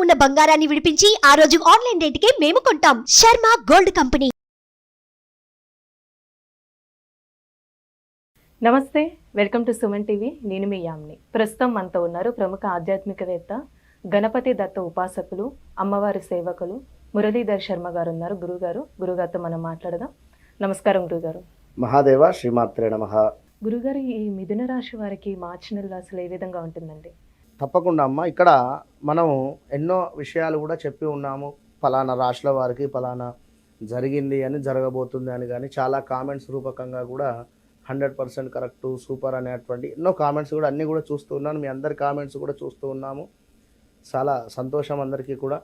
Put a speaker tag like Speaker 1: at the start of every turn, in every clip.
Speaker 1: ఉన్న బంగారాన్ని విడిపించి ఆ రోజు ఆన్లైన్ రేటుకే మేము కొంటాం. Sharma gold company.
Speaker 2: నమస్తే వెల్కమ్ టు సుమన్ టీవీ. నేను మీ యామ్ని. ప్రస్తుతం మనతో ఉన్నారు ప్రముఖ ఆధ్యాత్మికవేత్త గణపతి దత్త ఉపాసకులు అమ్మవారి సేవకులు మురళీధర్ శర్మ గారు ఉన్నారు. గురుగారు గురుగారితో మనం మాట్లాడదాం. నమస్కారం గురుగారు.
Speaker 3: మహాదేవ శ్రీమాత్రే నమ.
Speaker 2: గురుగారు ఈ మిథున రాశి వారికి మార్చి నెలలో అసలు ఏ విధంగా ఉంటుందండి?
Speaker 3: తప్పకుండా అమ్మ. ఇక్కడ మనం ఎన్నో విషయాలు కూడా చెప్పి ఉన్నాము. ఫలానా రాష్ట్రాల వారికి ఫలానా జరిగింది అని జరగబోతుంది అని కానీ చాలా కామెంట్స్ రూపకంగా కూడా హండ్రెడ్ పర్సెంట్ కరెక్ట్ సూపర్ అనేటువంటి ఎన్నో కామెంట్స్ కూడా అన్నీ కూడా చూస్తూ ఉన్నాను. మీ అందరి కామెంట్స్ కూడా చూస్తూ ఉన్నాము. చాలా సంతోషం అందరికీ కూడా.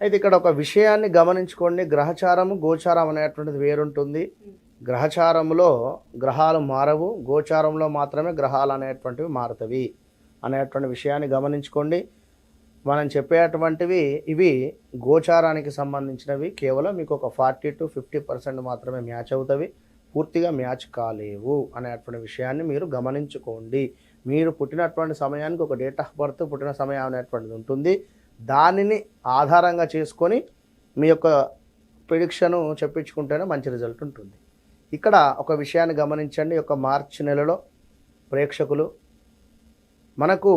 Speaker 3: అయితే ఇక్కడ ఒక విషయాన్ని గమనించుకోండి. గ్రహచారము గోచారం అనేటువంటిది వేరుంటుంది. గ్రహచారంలో గ్రహాలు మారవు. గోచారంలో మాత్రమే గ్రహాలు అనేటువంటివి మారుతవి. అనేటువంటి విషయాన్ని గమనించుకోండి. మనం చెప్పేటువంటివి ఇవి గోచారానికి సంబంధించినవి. కేవలం మీకు ఒక ఫార్టీ టు ఫిఫ్టీ పర్సెంట్ మాత్రమే మ్యాచ్ అవుతవి. పూర్తిగా మ్యాచ్ కాలేవు అనేటువంటి విషయాన్ని మీరు గమనించుకోండి. మీరు పుట్టినటువంటి సమయానికి ఒక డేట్ ఆఫ్ బర్త్ పుట్టిన సమయం అనేటువంటిది ఉంటుంది. దానిని ఆధారంగా చేసుకొని మీ యొక్క ప్రిడిక్షను చెప్పించుకుంటేనే మంచి రిజల్ట్ ఉంటుంది. ఇక్కడ ఒక విషయాన్ని గమనించండి. ఒక యొక్క మార్చి నెలలో ప్రేక్షకులు మనకు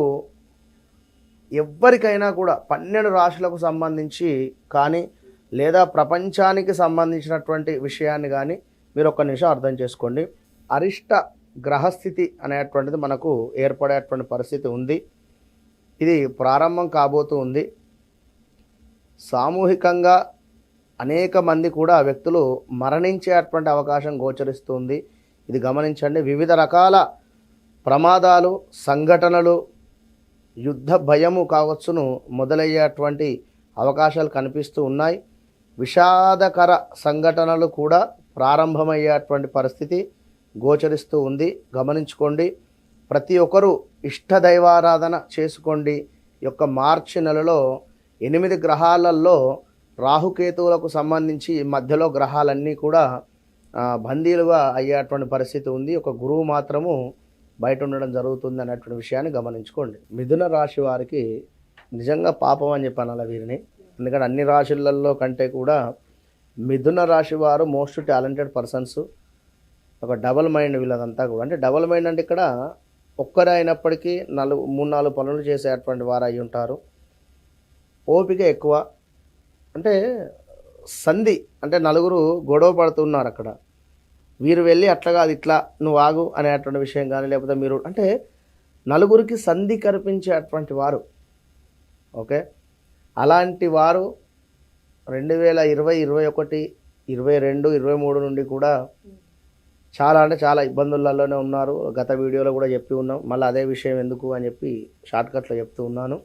Speaker 3: ఎవ్వరికైనా కూడా పన్నెండు రాశులకు సంబంధించి కానీ లేదా ప్రపంచానికి సంబంధించినటువంటి విషయాన్ని కానీ మీరు ఒక్క నిమిషం అర్థం చేసుకోండి. అరిష్ట గ్రహస్థితి అనేటువంటిది మనకు ఏర్పడేటువంటి పరిస్థితి ఉంది. ఇది ప్రారంభం కాబోతూ ఉంది. సామూహికంగా అనేక మంది కూడా వ్యక్తులు మరణించేటువంటి అవకాశం గోచరిస్తుంది ఇది గమనించండి. వివిధ రకాల ప్రమాదాలు సంఘటనలు యుద్ధ భయము కావచ్చును మొదలయ్యేటువంటి అవకాశాలు కనిపిస్తూ ఉన్నాయి. విషాదకర సంఘటనలు కూడా ప్రారంభమయ్యేటువంటి పరిస్థితి గోచరిస్తూ ఉంది. గమనించుకోండి ప్రతి ఒక్కరూ ఇష్ట దైవారాధన చేసుకోండి. యొక్క మార్చి నెలలో ఎనిమిది గ్రహాలలో రాహుకేతువులకు సంబంధించి మధ్యలో గ్రహాలన్నీ కూడా బందీలుగా అయ్యేటువంటి పరిస్థితి ఉంది. ఒక గురువు మాత్రము బయట ఉండడం జరుగుతుంది అనేటువంటి విషయాన్ని గమనించుకోండి. మిథున రాశి వారికి నిజంగా పాపం అని చెప్పాను అలా వీరిని. ఎందుకంటే అన్ని రాశులలో కంటే కూడా మిథున రాశి వారు మోస్ట్ టాలెంటెడ్ పర్సన్స్. ఒక డబల్ మైండ్ వీళ్ళదంతా కూడా. అంటే డబల్ మైండ్ అంటే ఇక్కడ ఒక్కరే అయినప్పటికీ నలుగు మూడు నాలుగు పనులు చేసేటువంటి వారు అయి ఉంటారు. ఓపిక ఎక్కువ. అంటే సంధి అంటే నలుగురు గొడవ పడుతున్నారు అక్కడ. వీరు వెళ్ళి అట్లా కాదు ఇట్లా నువ్వు ఆగు అనేటువంటి విషయం కానీ లేకపోతే మీరు అంటే నలుగురికి సంధి కల్పించేటువంటి వారు. ఓకే? అలాంటి వారు రెండు వేల ఇరవై ఇరవై ఒకటి ఇరవై రెండు ఇరవై మూడు నుండి కూడా చాలా అంటే చాలా ఇబ్బందులలోనే ఉన్నారు. గత వీడియోలో కూడా చెప్పి ఉన్నాం. మళ్ళీ అదే విషయం ఎందుకు అని చెప్పి షార్ట్కట్లో చెప్తూ ఉన్నాను.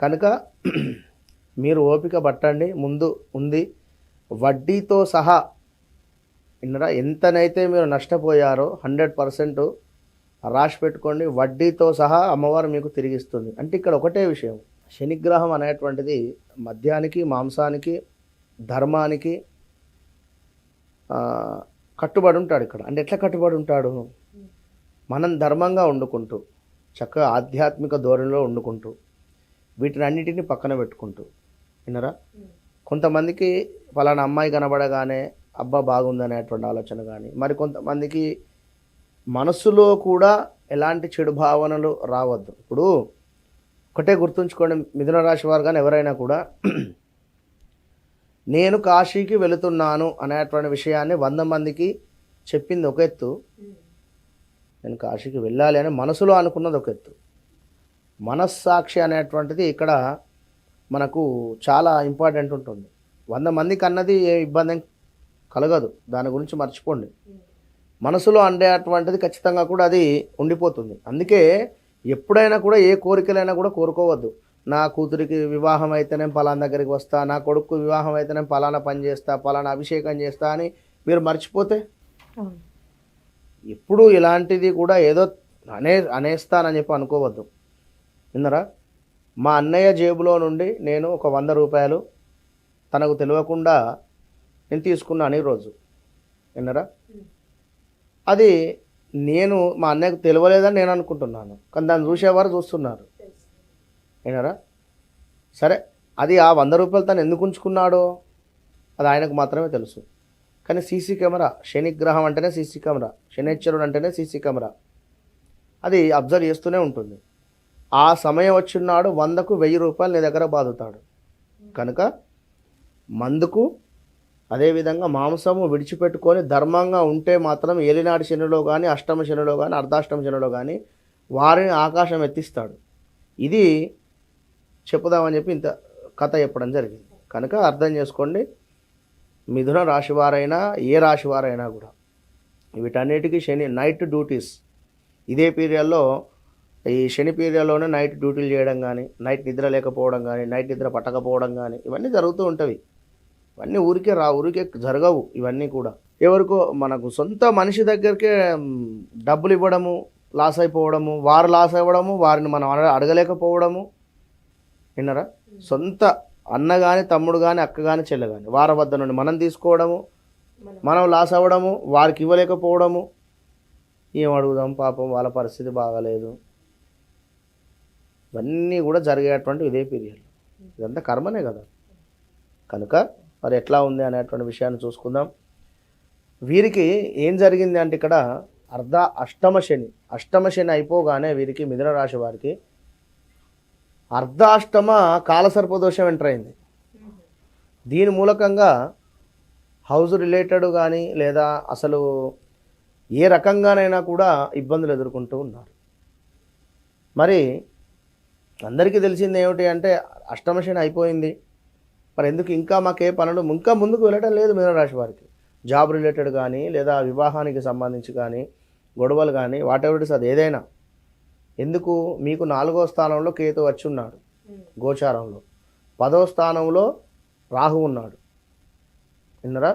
Speaker 3: కనుక మీరు ఓపిక పట్టండి. ముందు ఉంది వడ్డీతో సహా విన్నరా? ఎంతనైతే మీరు నష్టపోయారో హండ్రెడ్ పర్సెంట్ రాసి పెట్టుకోండి. వడ్డీతో సహా అమ్మవారు మీకు తిరిగిస్తుంది. అంటే ఇక్కడ ఒకటే విషయం. శనిగ్రహం అనేటువంటిది మద్యానికి మాంసానికి ధర్మానికి కట్టుబడి ఉంటాడు ఇక్కడ. అంటే ఎట్లా కట్టుబడి ఉంటాడు? మనం ధర్మంగా వండుకుంటూ చక్కగా ఆధ్యాత్మిక ధోరణిలో వండుకుంటూ వీటిని అన్నిటిని పక్కన పెట్టుకుంటూ. విన్నరా? కొంతమందికి ఫలానా అమ్మాయి కనబడగానే అబ్బా బాగుంది అనేటువంటి ఆలోచన కానీ మరి కొంతమందికి మనసులో కూడా ఎలాంటి చెడు భావనలు రావద్దు. ఇప్పుడు ఒకటే గుర్తుంచుకోండి మిథున రాశి వారు కానీ ఎవరైనా కూడా నేను కాశీకి వెళుతున్నాను అనేటువంటి విషయాన్ని వంద మందికి చెప్పింది ఒక ఎత్తు. నేను కాశీకి వెళ్ళాలి అని మనసులో అనుకున్నది ఒక ఎత్తు. మనస్సాక్షి అనేటువంటిది ఇక్కడ మనకు చాలా ఇంపార్టెంట్ ఉంటుంది. వంద మందికి అన్నది ఏ ఇబ్బంది కలగదు. దాని గురించి మర్చిపోండి. మనసులో అండేటువంటిది ఖచ్చితంగా కూడా అది ఉండిపోతుంది. అందుకే ఎప్పుడైనా కూడా ఏ కోరికలైనా కూడా కోరుకోవద్దు. నా కూతురికి వివాహం అయితేనే పలానా దగ్గరికి వస్తా నా కొడుకు వివాహం అయితేనే పలానా పని చేస్తా పలానా అభిషేకం చేస్తా అని మీరు మర్చిపోతే? ఎప్పుడు ఇలాంటిది కూడా ఏదో అనే అనేస్తానని చెప్పి అనుకోవద్దు. విన్నరా? మా అన్నయ్య జేబులో నుండి నేను ఒక వంద రూపాయలు తనకు తెలియకుండా నేను తీసుకున్నాను ఈరోజు విన్నరా? అది నేను మా అన్నయ్యకు తెలియలేదని నేను అనుకుంటున్నాను. కానీ దాన్ని చూసేవారు చూస్తున్నారు. విన్నారా? సరే అది ఆ వంద రూపాయలు తను ఎందుకు ఉంచుకున్నాడో అది ఆయనకు మాత్రమే తెలుసు. కానీ సీసీ కెమెరా శనిగ్రహం అంటేనే సీసీ కెమెరా శనిశ్వరుడు అంటేనే సీసీ కెమెరా. అది అబ్జర్వ్ చేస్తూనే ఉంటుంది. ఆ సమయం వచ్చినాడు వందకు వెయ్యి రూపాయలు నీ దగ్గర బాదుతాడు. కనుక మందుకు అదేవిధంగా మాంసము విడిచిపెట్టుకొని ధర్మంగా ఉంటే మాత్రం ఏలినాటి శనిలో కానీ అష్టమ శనిలో కానీ అర్ధాష్టమ శనిలో కానీ వారిని ఆకాశం ఎత్తిస్తాడు. ఇది చెప్పుదామని చెప్పి ఇంత కథ చెప్పడం జరిగింది. కనుక అర్థం చేసుకోండి మిథున రాశివారైనా ఏ రాశివారైనా కూడా వీటన్నిటికీ శని నైట్ డ్యూటీస్. ఇదే పీరియడ్లో ఈ శని పీరియడ్లోనే నైట్ డ్యూటీలు చేయడం కానీ నైట్ నిద్ర లేకపోవడం కానీ నైట్ నిద్ర పట్టకపోవడం కానీ ఇవన్నీ జరుగుతూ ఉంటాయి ఇవన్నీ ఊరికే రా ఊరికే జరగవు ఇవన్నీ కూడా. ఎవరికో మనకు సొంత మనిషి దగ్గరికే డబ్బులు ఇవ్వడము లాస్ అయిపోవడము వారు లాస్ అవ్వడము వారిని మనం అడగ అడగలేకపోవడము. విన్నారా? సొంత అన్న కానీ తమ్ముడు కానీ అక్క కానీ చెల్లె కానీ వారి వద్ద నుండి మనం తీసుకోవడము మనం లాస్ అవ్వడము వారికి ఇవ్వలేకపోవడము. ఏం అడుగుదాం పాపం వాళ్ళ పరిస్థితి బాగాలేదు. ఇవన్నీ కూడా జరిగేటువంటి ఇదే పీరియడ్. ఇదంతా కర్మనే కదా. కనుక మరి ఎట్లా ఉంది అనేటువంటి విషయాన్ని చూసుకుందాం. వీరికి ఏం జరిగింది అంటే ఇక్కడ అర్ధ అష్టమ శని అష్టమ శని అయిపోగానే వీరికి మిథున రాశి వారికి అర్ధాష్టమ కాలసర్పదోషం ఎంటర్ అయింది. దీని మూలకంగా హౌస్ రిలేటెడ్ కానీ లేదా అసలు ఏ రకంగానైనా కూడా ఇబ్బందులు ఎదుర్కొంటూ ఉన్నారు. మరి అందరికీ తెలిసింది ఏమిటి అంటే అష్టమశని అయిపోయింది. మరి ఎందుకు ఇంకా మాకే పనులు? ఇంకా ముందుకు వెళ్ళటం లేదు మీనరాశి వారికి. జాబ్ రిలేటెడ్ కానీ లేదా వివాహానికి సంబంధించి కానీ గొడవలు కానీ వాట్ ఎవర్ ఇస్ అది ఏదైనా. ఎందుకు? మీకు నాలుగో స్థానంలో కేతు వచ్చి ఉన్నాడు గోచారంలో. పదో స్థానంలో రాహు ఉన్నాడు. విన్నరా?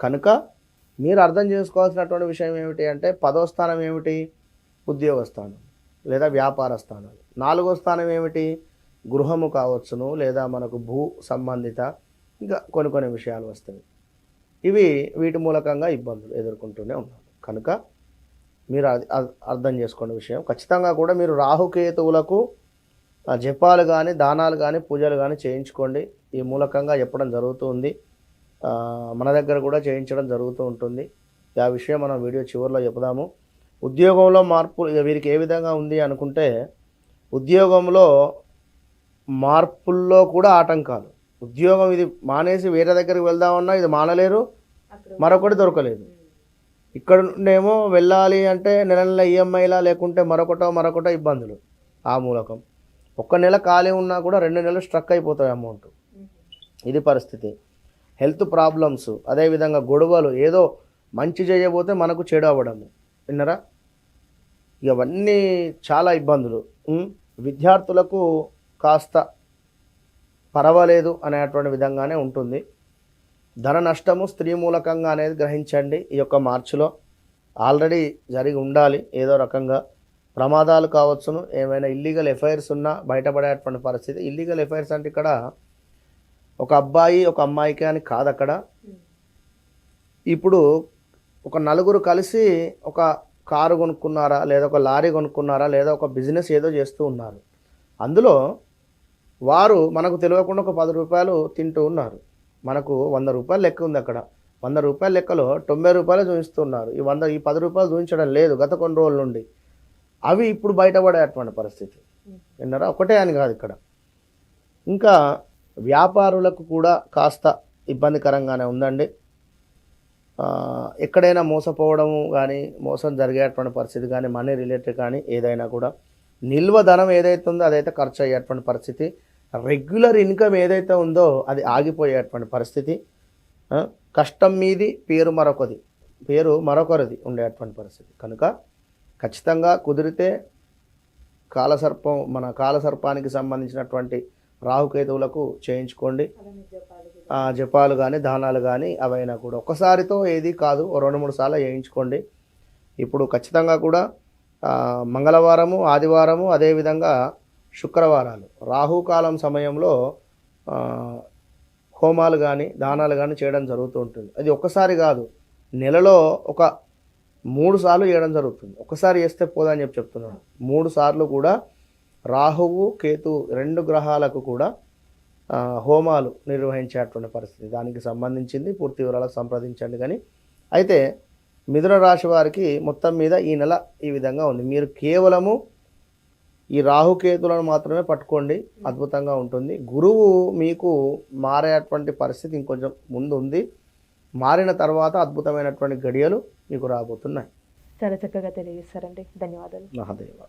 Speaker 3: కనుక మీరు అర్థం చేసుకోవాల్సినటువంటి విషయం ఏమిటి అంటే పదో స్థానం ఏమిటి? ఉద్యోగ స్థానం లేదా వ్యాపార స్థానం. నాలుగో స్థానం ఏమిటి? గృహము కావచ్చును లేదా మనకు భూ సంబంధిత ఇంకా కొన్ని కొన్ని విషయాలు వస్తాయి. ఇవి వీటి మూలకంగా ఇబ్బందులు ఎదుర్కొంటూనే ఉన్నారు కనుక మీరు అర్థం చేసుకునే విషయం. ఖచ్చితంగా కూడా మీరు రాహుకేతువులకు జపాలు కానీ దానాలు కానీ పూజలు కానీ చేయించుకోండి. ఈ మూలకంగా చెప్పడం జరుగుతుంది. ఉంది మన దగ్గర కూడా చేయించడం జరుగుతూ ఉంటుంది. ఆ విషయం మనం వీడియో చివరిలో చెప్దాము ఉద్యోగంలో మార్పు ఇక వీరికి ఏ విధంగా ఉంది అనుకుంటే ఉద్యోగంలో మార్పుల్లో కూడా ఆటంకాలు. ఉద్యోగం ఇది మానేసి వేరే దగ్గరికి వెళ్దామన్నా ఇది మానలేరు మరొకటి దొరకలేదు. ఇక్కడ నుండేమో వెళ్ళాలి అంటే నెల నెల ఈఎంఐలా లేకుంటే మరొకటో మరొకటో ఇబ్బందులు ఆ మూలకం. ఒక్క నెల ఖాళీ ఉన్నా కూడా రెండు నెలలు స్ట్రక్ అయిపోతాయి అమౌంట్. ఇది పరిస్థితి. హెల్త్ ప్రాబ్లమ్స్ అదేవిధంగా గొడవలు ఏదో మంచి చేయబోతే మనకు చెడు అవ్వడము. విన్నరా? ఇవన్నీ చాలా ఇబ్బందులు? విద్యార్థులకు కాస్త పర్వాలేదు అనేటువంటి విధంగానే ఉంటుంది. ధన నష్టము స్త్రీ మూలకంగా అనేది గ్రహించండి. ఈ యొక్క మార్చిలో ఆల్రెడీ జరిగి ఉండాలి. ఏదో రకంగా ప్రమాదాలు కావచ్చును. ఏమైనా ఇల్లీగల్ ఎఫ్ఐఆర్స్ ఉన్నా బయటపడేటువంటి పరిస్థితి. ఇల్లీగల్ ఎఫ్ఐఆర్స్ అంటే ఇక్కడ ఒక అబ్బాయి ఒక అమ్మాయికి అని కాదు అక్కడ. ఇప్పుడు ఒక నలుగురు కలిసి ఒక కారు కొనుక్కున్నారా లేదా ఒక లారీ కొనుక్కున్నారా లేదా ఒక బిజినెస్ ఏదో చేస్తూ ఉన్నారు. అందులో వారు మనకు తెలియకుండా ఒక పది రూపాయలు తింటూ ఉన్నారు. మనకు వంద రూపాయలు లెక్క ఉంది అక్కడ. వంద రూపాయల లెక్కలో తొంభై రూపాయలు చూపిస్తున్నారు. ఈ వంద ఈ పది రూపాయలు చూపించడం లేదు గత కొన్ని రోజుల నుండి. అవి ఇప్పుడు బయటపడేటువంటి పరిస్థితి. విన్నారా? ఒకటే అని కాదు ఇక్కడ. ఇంకా వ్యాపారులకు కూడా కాస్త ఇబ్బందికరంగానే ఉందండి. ఎక్కడైనా మోసపోవడము కానీ మోసం జరిగేటువంటి పరిస్థితి కానీ మనీ రిలేటెడ్ కానీ ఏదైనా కూడా నిల్వ ధనం ఏదైతే ఉందో అదైతే ఖర్చు అయ్యేటువంటి పరిస్థితి. రెగ్యులర్ ఇన్కమ్ ఏదైతే ఉందో అది ఆగిపోయేటువంటి పరిస్థితి కష్టం మీది పేరు మరొకది పేరు మరొకరిది ఉండేటువంటి పరిస్థితి. కనుక ఖచ్చితంగా కుదిరితే కాలసర్పం మన కాలసర్పానికి సంబంధించినటువంటి రాహుకేతువులకు చేయించుకోండి. జపాలు కానీ దానాలు కానీ అవైనా కూడా ఒకసారితో ఏది కాదు రెండు మూడు సార్లు చేయించుకోండి ఇప్పుడు ఖచ్చితంగా కూడా మంగళవారము ఆదివారము అదేవిధంగా శుక్రవారాలు. రాహుకాలం సమయంలో హోమాలు కానీ దానాలు కానీ చేయడం జరుగుతూ ఉంటుంది. అది ఒక్కసారి కాదు నెలలో ఒక మూడు సార్లు చేయడం జరుగుతుంది. ఒకసారి చేస్తే పోదని చెప్పి చెప్తున్నాను మూడు సార్లు కూడా రాహువు కేతు రెండు గ్రహాలకు కూడా హోమాలు నిర్వహించేటువంటి పరిస్థితి. దానికి సంబంధించింది పూర్తి వివరాలకు సంప్రదించండి కానీ అయితే మిథున రాశి వారికి మొత్తం మీద ఈ నెల ఈ విధంగా ఉంది. మీరు కేవలము ఈ రాహుకేతులను మాత్రమే పట్టుకోండి. అద్భుతంగా ఉంటుంది. గురువు మీకు మారేటువంటి పరిస్థితి ఇంకొంచెం ముందు ఉంది మారిన తర్వాత అద్భుతమైనటువంటి గడియలు మీకు రాబోతున్నాయి.
Speaker 2: చాలా చక్కగా తెలియజేస్తారండి ధన్యవాదాలు.
Speaker 3: మహాదేవ.